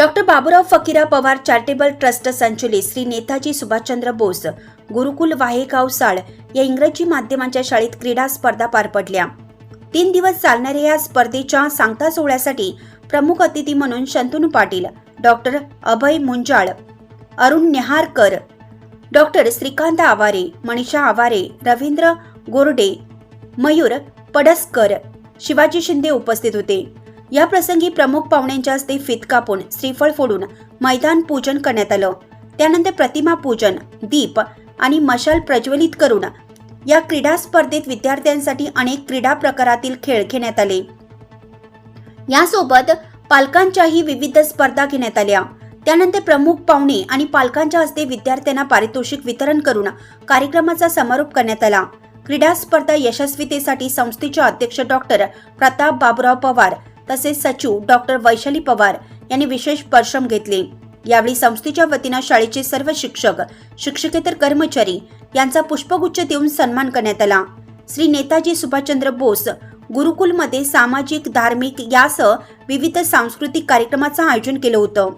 Doctor Baburao Fakira Pawar charitable trust संचलित श्री नेताजी सुभाषचंद्र बोस गुरुकुल वाहेगाव साळ या इंग्रजी माध्यमांच्या शाळेत क्रीडा स्पर्धा पार पडल्या. तीन दिवस चालणाऱ्या या स्पर्धेच्या सांगता सोहळ्यासाठी प्रमुख अतिथी म्हणून शंतनू पाटील डॉक्टर अभय मुंजाळ अरुण नेहारकर डॉक्टर श्रीकांत आवारे मनीषा आवारे रवींद्र गोरडे मयूर पडसकर शिवाजी शिंदे उपस्थित होते. या प्रसंगी प्रमुख पाहुण्यांच्या हस्ते फित कापून श्रीफळ फोडून मैदान पूजन करण्यात आलं. त्यानंतर प्रतिमा पूजन दीप आणि मशाल प्रज्वलित करून या क्रीडा स्पर्धेत विद्यार्थ्यांसाठी अनेक क्रीडा प्रकारातील खेळ घेण्यात आले. यासोबत पालकांच्याही विविध स्पर्धा घेण्यात आल्या. त्यानंतर प्रमुख पाहुणे आणि पालकांच्या हस्ते विद्यार्थ्यांना पारितोषिक वितरण करून कार्यक्रमाचा समारोप करण्यात आला. क्रीडा स्पर्धा यशस्वीतेसाठी संस्थेचे अध्यक्ष डॉक्टर प्रताप बाबुराव पवार तसेच सचिव डॉक्टर वैशाली पवार यांनी विशेष परिश्रम घेतले. यावेळी संस्थेच्या वतीनं शाळेचे सर्व शिक्षक शिक्षकेतर कर्मचारी यांचा पुष्पगुच्छ देऊन सन्मान करण्यात आला. श्री नेताजी सुभाषचंद्र बोस गुरुकुलमध्ये सामाजिक धार्मिक यासह विविध सांस्कृतिक कार्यक्रमाचं आयोजन केलं होतं.